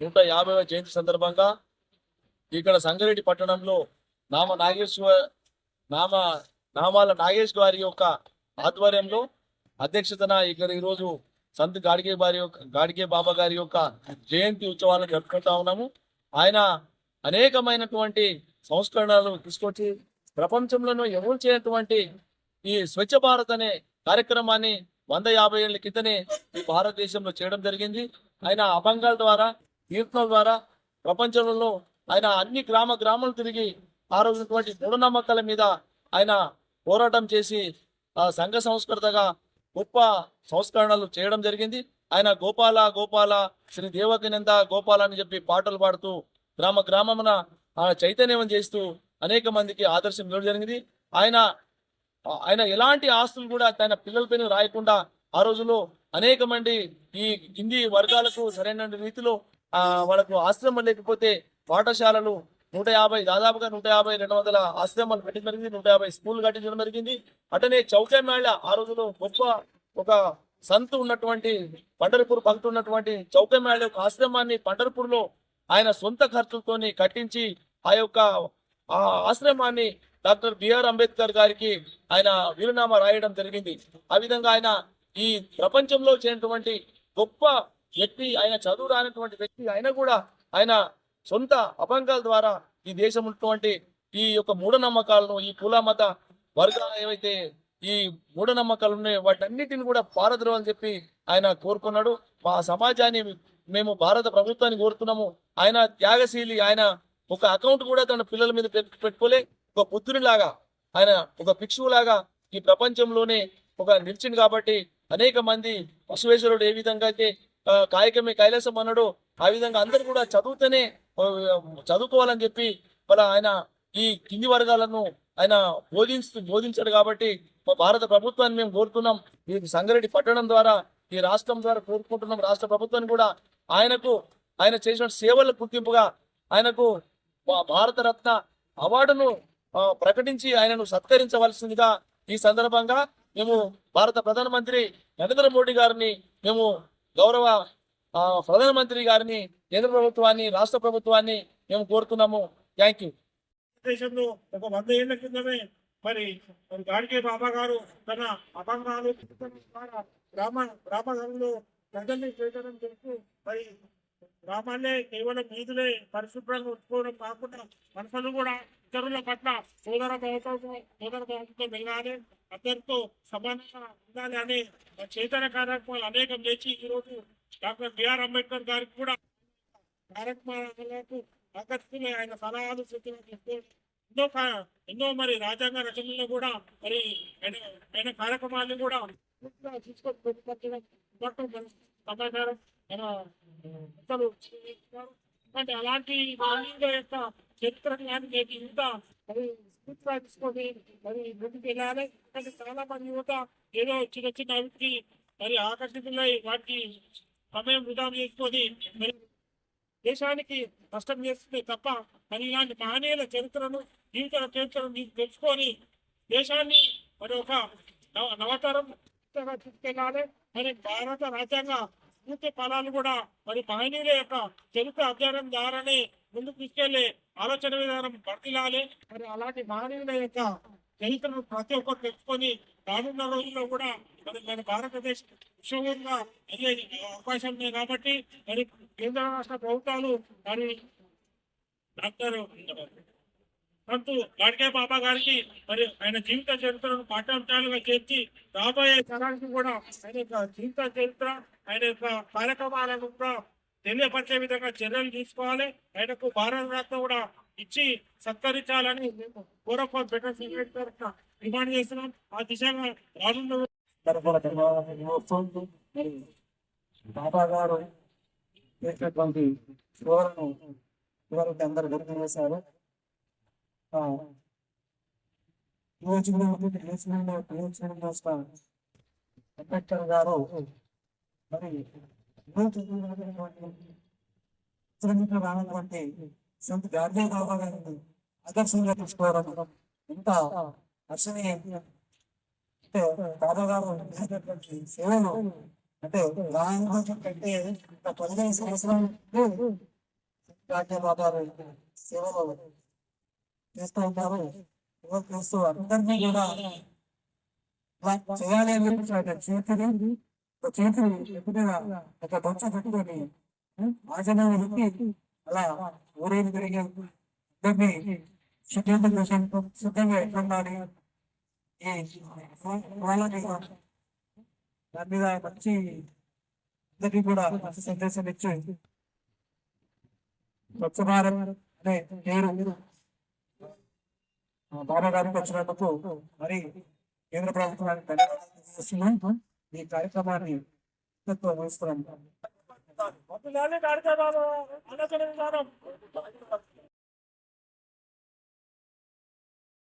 నూట యాభైవ జయంతి సందర్భంగా ఇక్కడ సంగారెడ్డి పట్టణంలో నామ నాగేశ్వర నామ నామాల నాగేష్ గారి యొక్క ఆధ్వర్యంలో అధ్యక్షతన ఇక్కడ ఈరోజు సంత్ గాడిగే వారి యొక్క గాడిగే బాబా గారి యొక్క జయంతి ఉత్సవాలను జరుపుకుంటా ఉన్నాము. ఆయన అనేకమైనటువంటి సంస్కరణలు తీసుకొచ్చి ప్రపంచంలోనూ ఎవరు చేయనటువంటి ఈ స్వచ్ఛ భారత్ అనే కార్యక్రమాన్ని వంద యాభై ఏళ్ళ క్రితనే ఈ భారతదేశంలో చేయడం జరిగింది. ఆయన అభంగాల ద్వారా కీర్తనల ద్వారా ప్రపంచంలో ఆయన అన్ని గ్రామ గ్రామాలు తిరిగి ఆ రోజునటువంటి మూఢనమ్మకాల మీద ఆయన పోరాటం చేసి ఆ సంఘ సంస్కృతగా గొప్ప సంస్కరణలు చేయడం జరిగింది. ఆయన గోపాల గోపాల శ్రీ దేవకినంద గోపాల అని చెప్పి పాటలు పాడుతూ గ్రామ గ్రామమున చైతన్యం చేస్తూ అనేక మందికి ఆదర్శం ఇవ్వడం జరిగింది. ఆయన ఆయన ఎలాంటి ఆస్తులు కూడా తన పిల్లల పైన రాయకుండా ఆ రోజుల్లో అనేక మంది ఈ కింది వర్గాలకు సరైన రీతిలో వాళ్ళకు ఆశ్రమం లేకపోతే పాఠశాలలు నూట యాభై దాదాపుగా నూట యాభై రెండు వందల ఆశ్రమాలు పెట్టడం జరిగింది. నూట యాభై స్కూల్ కట్టించడం జరిగింది. అటనే చౌకే మేళ ఆ రోజుల్లో గొప్ప ఒక సంతు ఉన్నటువంటి పండర్పూర్ భక్తు ఉన్నటువంటి చౌకే మేళ యొక్క ఆశ్రమాన్ని పండర్పూర్లో ఆయన సొంత ఖర్చులతోని కట్టించి ఆ యొక్క ఆ ఆశ్రమాన్ని డాక్టర్ బిఆర్ అంబేద్కర్ గారికి ఆయన వీరునామా రాయడం జరిగింది. ఆ విధంగా ఆయన ఈ ప్రపంచంలో చేరినటువంటి గొప్ప వ్యక్తి ఆయన చదువు రానటువంటి వ్యక్తి ఆయన కూడా ఆయన సొంత అభంగాల ద్వారా ఈ దేశం ఉన్నటువంటి ఈ యొక్క మూఢనమ్మకాలను ఈ కుల మత వర్గాలు ఏవైతే ఈ మూఢనమ్మకాలు ఉన్నాయో వాటన్నిటిని కూడా పారద్రోలని చెప్పి ఆయన కోరుకున్నాడు. మా సమాజాన్ని మేము భారత ప్రభుత్వాన్ని కోరుతున్నాము. ఆయన త్యాగశీలి ఆయన ఒక అకౌంట్ కూడా తన పిల్లల మీద పెట్టుకోలే. ఒక బుద్ధునిలాగా ఆయన ఒక భిక్షువులాగా ఈ ప్రపంచంలోనే ఒక నిలిచింది కాబట్టి అనేక మంది పశువేశ్వరుడు ఏ విధంగా అయితే కాయకమే కైలాసం అన్నాడు. ఆ విధంగా అందరు కూడా చదువుతూనే చదువుకోవాలని చెప్పి మన ఆయన ఈ కింది వర్గాలను ఆయన బోధిస్తూ బోధించాడు కాబట్టి మా భారత ప్రభుత్వాన్ని మేము కోరుతున్నాం. ఈ సంగారెడ్డి పట్టణం ద్వారా ఈ రాష్ట్రం ద్వారా కోరుకుంటున్నాం. రాష్ట్ర ప్రభుత్వాన్ని కూడా ఆయనకు ఆయన చేసిన సేవల గుర్తింపుగా ఆయనకు మా భారత రత్న అవార్డును ప్రకటించి ఆయనను సత్కరించవలసిందిగా ఈ సందర్భంగా మేము భారత ప్రధానమంత్రి నరేంద్ర మోడీ గారిని మేము గౌరవ ప్రధానమంత్రి గారిని కేంద్ర ప్రభుత్వాన్ని రాష్ట్ర ప్రభుత్వాన్ని మేము కోరుతున్నాము. థ్యాంక్ యూ దేశంలో ఒక వంద ఏళ్ళ క్రితమే మరి మరి గాడికే బాబా గారు తన అభంగాలు ద్వారా గ్రామ గ్రామాలలో ప్రజల్ని చేర్చడం చేస్తూ మరి గ్రామాలే కేవలం వీధులే పరిశుభ్రంగా ఉంచుకోవడం కాకుండా మనుషులు కూడా ఇతరుల పట్ల సోదర భావంతో సోదర భావంతో వెళ్ళాలి అందరితో సమానంగా ఉండాలి అనే చైతన్య కార్యక్రమాలు అనేకం లేచి ఈరోజు డాక్టర్ బిఆర్ అంబేద్కర్ గారికి కూడా కార్యక్రమాలకు ఆకర్షితులై ఆయన సలహాలు సూచనలు ఎన్నో ఎన్నో మరి రాజ్యాంగ రచనలు కూడా మరి ఆయన ఆయన కార్యక్రమాలను కూడా పూర్తిగా తీసుకొని పెట్టుకోవడం సమాచారం అంటే అలాంటి యొక్క చరిత్ర కానీ నేటి ఇంత మరి స్ఫూర్తిగా తీసుకొని మరి ముందుకు వెళ్ళాలి. అంటే చాలా మంది యువత ఏదో చిన్న చిన్న అవిటికి మరి ఆకర్షితులై వాటికి సమయం వృధా చేసుకొని మరి దేశానికి కష్టం చేస్తుంది తప్ప మరి ఇలాంటి మహనీయుల చరిత్రను జీవిత చరిత్రను మీకు తెలుసుకొని దేశాన్ని మరి ఒక నవ- నవతరం దిశగా తీసుకెళ్ళాలి మరి భారత రాజ్యాంగ స్ఫూర్తి ఫలాలు కూడా మరి మహనీయుల యొక్క చరిత్ర అధ్యయనం ద్వారానే ముందుకు తీసుకెళ్ళే ఆలోచన విధానం వర్తిల్లాలి మరి అలాంటి మహనీయుల యొక్క చరిత్రను ప్రతి ఒక్కరు తెచ్చుకొని రానున్న రోజుల్లో కూడా మరి మన భారతదేశ విశ్వంగా అయ్యే అవకాశం ఉంది కాబట్టి మరి కేంద్ర రాష్ట్ర ప్రభుత్వాలు మరి డాక్టర్ అంటూ గాడ్కే బాబా గారికి మరి ఆయన జీవిత చరిత్రను పాఠ్యాంశాలుగా చేర్చి రాబోయే తరానికి కూడా ఆయన యొక్క జీవిత చరిత్ర ఆయన యొక్క కార్యక్రమాలను కూడా తెలియపరిచే విధంగా చర్యలు తీసుకోవాలి. ఆయనకు భారత రత్న కూడా ఇచ్చి సత్కరించాలని మేము కోరప్ప బెటర్ సెక్రటరీ డిమాండ్ చేస్తున్నాం. ఆ దిశగా రానున్న బాబా గారు చేసినటువంటి అందరూ గుర్తు చేశారు ఆ, నియోజకవర్గం నియోజకవర్గంలో నియోజకవర్గం రాష్ట్ర అంబేద్కర్ గారు మరి నియోజకవర్గంలో రానటువంటి సంత గాంధీ బాబా గారిని ఆదర్శంగా తీసుకోవడం ఎంత హర్షణీయ అంటే బాబా గారు సేవలు అంటే రామానుజం కంటే ఒక పదిహేను సంవత్సరాలు గారు సేవలు చేస్తూ ఉంటారు ఎవరు చేస్తూ అందరినీ కూడా ఇలా చేయాలి అని చెప్పి ఆయన చేతిని ఒక చేతిని ఎప్పుడైనా ఒక బొచ్చ పెట్టుకొని ఆచరణ పెట్టి అలా ఊరేగి తిరిగి అందరినీ సిద్ధాంతం కోసం సిద్ధంగా ఎట్లా ఉండాలి ఈ వాళ్ళని దాని మీద మంచి అందరికీ కూడా మంచి సందేశం ఇచ్చి స్వచ్ఛ భారత్ అనే పేరు ఆ బాబా గారికి వచ్చినందుకు మరి కేంద్ర ప్రభుత్వానికి ధన్యవాదాలు తెలియజేస్తున్నాం. ఈ కార్యక్రమాన్ని ఇంతటితో